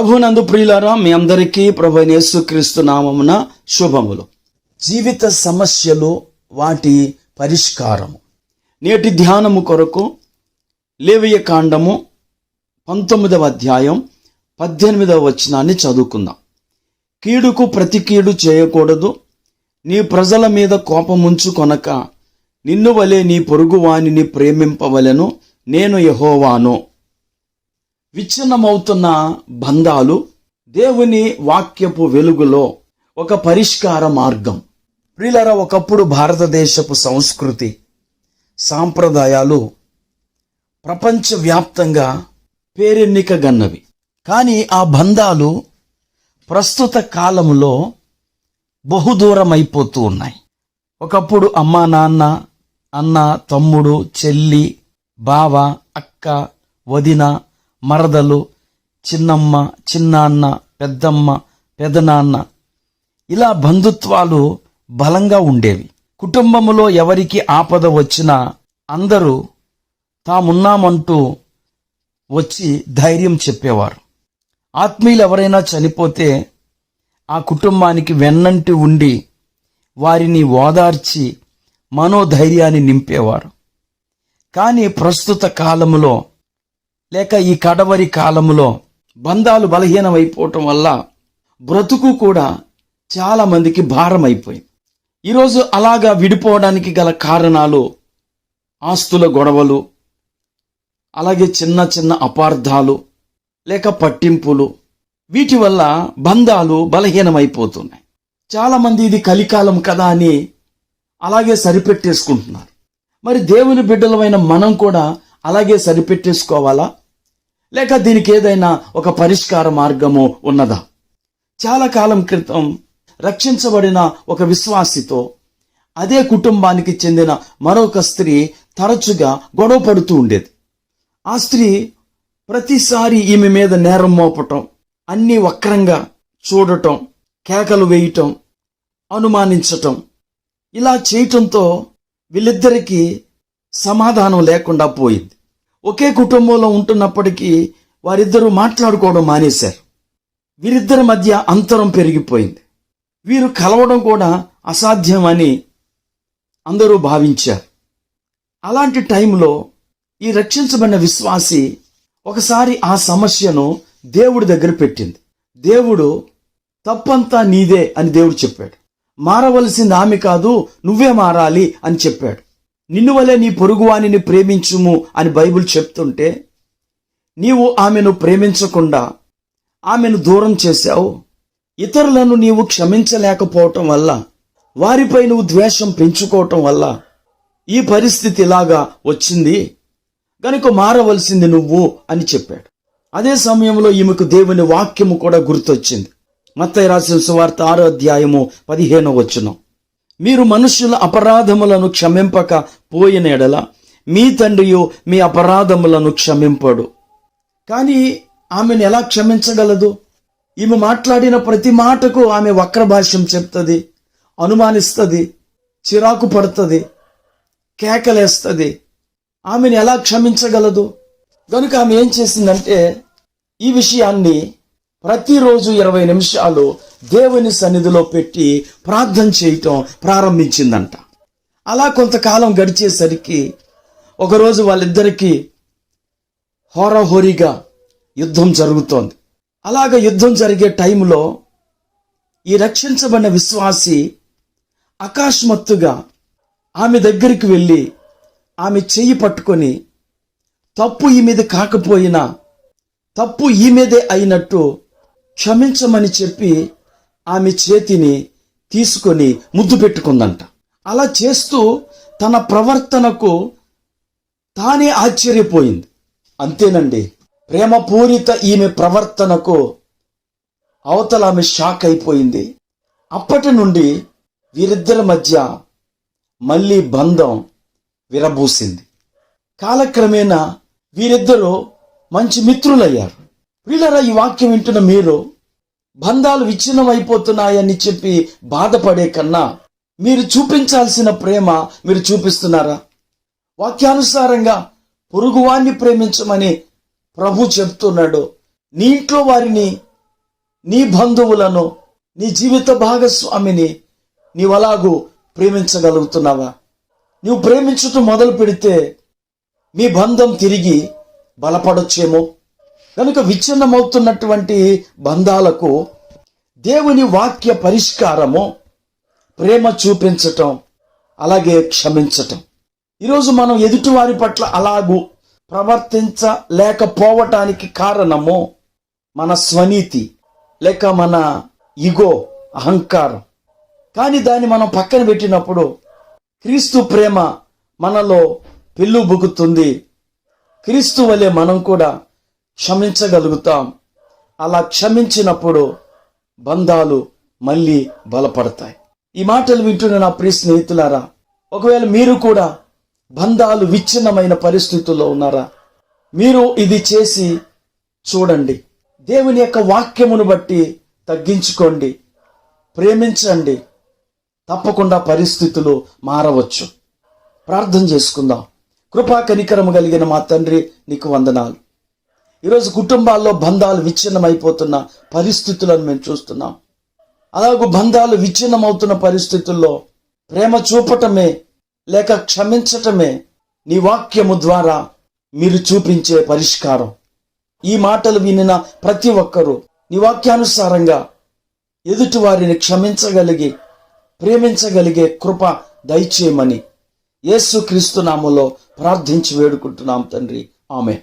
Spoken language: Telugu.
ప్రభునందు ప్రియులారా మీ అందరికీ ప్రభు యేసుక్రీస్తు నామమున శుభములు. జీవిత సమస్యలు వాటి పరిష్కారము. నేటి ధ్యానము కొరకు లేవియ కాండము పంతొమ్మిదవ అధ్యాయం పద్దెనిమిదవ వచనాన్ని చదువుకుందాం. కీడుకు ప్రతి కీడు చేయకూడదు. నీ ప్రజల మీద కోపముంచు కొనక నిన్ను వలె నీ పొరుగువానిని ప్రేమింపవలెను. నేను యహోవాను. విచ్ఛిన్నమవుతున్న బంధాలు దేవుని వాక్యపు వెలుగులో ఒక పరిష్కార మార్గం. ప్రిలర ఒకప్పుడు భారతదేశపు సంస్కృతి సాంప్రదాయాలు ప్రపంచవ్యాప్తంగా పేరెన్నికగన్నవి. కానీ ఆ బంధాలు ప్రస్తుత కాలంలో బహుదూరం అయిపోతూ ఉన్నాయి. ఒకప్పుడు అమ్మా నాన్న అన్న తమ్ముడు చెల్లి బావ అక్క వదిన మరదలు చిన్నమ్మ చిన్నాన్న పెద్దమ్మ పెదనాన్న. ఇలా బంధుత్వాలు బలంగా ఉండేవి. కుటుంబములో ఎవరికి ఆపద వచ్చినా అందరూ తామున్నామంటూ వచ్చి ధైర్యం చెప్పేవారు. ఆత్మీయులు ఎవరైనా చనిపోతే ఆ కుటుంబానికి వెన్నంటి ఉండి వారిని ఓదార్చి మనోధైర్యాన్ని నింపేవారు. కానీ ప్రస్తుత కాలంలో లేక ఈ కడవరి కాలంలో బంధాలు బలహీనమైపోవటం వల్ల బ్రతుకు కూడా చాలామందికి భారం అయిపోయింది ఈరోజు అలాగా విడిపోవడానికి గల కారణాలు ఆస్తుల గొడవలు అలాగే చిన్న చిన్న అపార్థాలు లేక పట్టింపులు వీటి వల్ల బంధాలు బలహీనమైపోతున్నాయి. చాలామంది ఇది కలికాలం కదా అని అలాగే సరిపెట్టేసుకుంటున్నారు. మరి దేవుని బిడ్డలమైన మనం కూడా అలాగే సరిపెట్టేసుకోవాలా? లేక దీనికి ఏదైనా ఒక పరిష్కార మార్గము ఉన్నదా? చాలా కాలం క్రితం రక్షించబడిన ఒక విశ్వాసితో అదే కుటుంబానికి చెందిన మరొక స్త్రీ తరచుగా గొడవ పడుతూ ఉండేది. ఆ స్త్రీ ప్రతిసారి ఈమె మీద నేరం మోపటం అన్నీ వక్రంగా చూడటం కేకలు వేయటం అనుమానించటం ఇలా చేయటంతో వీళ్ళిద్దరికీ సమాధానం లేకుండా పోయింది. ఒకే కుటుంబంలో ఉంటున్నప్పటికీ వారిద్దరూ మాట్లాడుకోవడం మానేశారు. వీరిద్దరి మధ్య అంతరం పెరిగిపోయింది. వీరు కలవడం కూడా అసాధ్యమని అందరూ భావించారు. అలాంటి టైంలో ఈ రక్షించబడిన విశ్వాసి ఒకసారి ఆ సమస్యను దేవుడి దగ్గర పెట్టింది. దేవుడు తప్పంతా నీదే అని దేవుడు చెప్పాడు. మారవలసింది ఆమె కాదు నువ్వే మారాలి అని చెప్పాడు. నిన్ను వలె నీ పొరుగువానిని ప్రేమించుము అని బైబిల్ చెప్తుంటే నీవు ఆమెను ప్రేమించకుండా ఆమెను దూరం చేశావు. ఇతరులను నీవు క్షమించలేకపోవటం వల్ల వారిపై నువ్వు ద్వేషం పెంచుకోవటం వల్ల ఈ పరిస్థితి ఇలాగా వచ్చింది. కనుక మారవలసింది నువ్వు అని చెప్పాడు. అదే సమయంలో ఈమెకు దేవుని వాక్యము కూడా గుర్తొచ్చింది. మత్తయి రాసిన సువార్త ఆరో అధ్యాయము పదిహేనో వచనం. మీరు మనుషుల అపరాధములను క్షమింపక పోయిన ఎడల మీ తండ్రియు మీ అపరాధములను క్షమింపడు. కానీ ఆమెను ఎలా క్షమించగలదు? ఈమె మాట్లాడిన ప్రతి మాటకు ఆమె వక్ర భాష్యం చెప్తుంది అనుమానిస్తుంది చిరాకు పడుతుంది కేకలేస్తుంది. ఆమెను ఎలా క్షమించగలదు? కనుక ఆమె ఏం చేసిందంటే ఈ విషయాన్ని ప్రతిరోజు ఇరవై నిమిషాలు దేవుని సన్నిధిలో పెట్టి ప్రార్థన చేయటం ప్రారంభించిందంట. అలా కొంతకాలం గడిచేసరికి ఒకరోజు వాళ్ళిద్దరికీ హోరహోరీగా యుద్ధం జరుగుతోంది. అలాగ యుద్ధం జరిగే టైంలో ఈ రక్షించబడిన విశ్వాసి అకస్మాత్తుగా ఆమె దగ్గరికి వెళ్ళి ఆమె చెయ్యి పట్టుకొని తప్పు ఈ మీద కాకపోయినా తప్పు ఈ మీదే అయినట్టు క్షమించమని చెప్పి ఆమె చేతిని తీసుకొని ముద్దు పెట్టుకుందంట. అలా చేస్తూ తన ప్రవర్తనకు తానే ఆశ్చర్యపోయింది. అంతేనండి ప్రేమపూరిత ఈమె ప్రవర్తనకు అవతల ఆమె షాక్ అయిపోయింది. అప్పటి నుండి వీరిద్దరి మధ్య మళ్ళీ బంధం విరబూసింది. కాలక్రమేణా వీరిద్దరూ మంచి మిత్రులయ్యారు. వీళ్ళరా ఈ వాక్యం వింటున్న మీరు? బంధాలు విచ్ఛిన్నమైపోతున్నాయని చెప్పి బాధపడే కన్నా మీరు చూపించాల్సిన ప్రేమ మీరు చూపిస్తున్నారా? వాక్యానుసారంగా పొరుగువాన్ని ప్రేమించమని ప్రభు చెప్తున్నాడు. నీ ఇంట్లో వారిని నీ బంధువులను నీ జీవిత భాగస్వామిని నీవలాగూ ప్రేమించగలుగుతున్నావా? నీవు ప్రేమించటం మొదలు పెడితే మీ బంధం తిరిగి బలపడొచ్చేమో? కనుక విచ్ఛిన్నమవుతున్నటువంటి బంధాలకు దేవుని వాక్య పరిష్కారము ప్రేమ చూపించటం అలాగే క్షమించటం. ఈరోజు మనం ఎదుటివారి పట్ల అలాగూ ప్రవర్తించలేకపోవటానికి కారణము మన స్వనీతి లేక మన ఇగో అహంకారం. కానీ దాన్ని మనం పక్కన పెట్టినప్పుడు క్రీస్తు ప్రేమ మనలో పెళ్ళుబుకుతుంది క్రీస్తు వలె మనం కూడా క్షమించగలుగుతాం. అలా క్షమించినప్పుడు బంధాలు మళ్ళీ బలపడతాయి. ఈ మాటలు వింటున్న నా ప్రియ స్నేహితులారా ఒకవేళ మీరు కూడా బంధాలు విచ్ఛిన్నమైన పరిస్థితుల్లో ఉన్నారా మీరు ఇది చేసి చూడండి. దేవుని యొక్క వాక్యమును బట్టి తగ్గించుకోండి. ప్రేమించండి. తప్పకుండా పరిస్థితులు మారవచ్చు. ప్రార్థన చేసుకుందాం. కృపా కనికరము కలిగిన మా తండ్రి నీకు వందనాలు. ఈరోజు కుటుంబాల్లో బంధాలు విచ్ఛిన్నమైపోతున్న పరిస్థితులను మేము చూస్తున్నాం. అలాగే బంధాలు విచ్ఛిన్నమవుతున్న పరిస్థితుల్లో ప్రేమ చూపటమే లేక క్షమించటమే నీ వాక్యము ద్వారా మీరు చూపించే పరిష్కారం. ఈ మాటలు వినిన ప్రతి ఒక్కరూ నీ వాక్యానుసారంగా ఎదుటి వారిని క్షమించగలిగి ప్రేమించగలిగే కృప దయచేయమని యేసుక్రీస్తు క్రీస్తు ప్రార్థించి వేడుకుంటున్నాం తండ్రి. ఆమె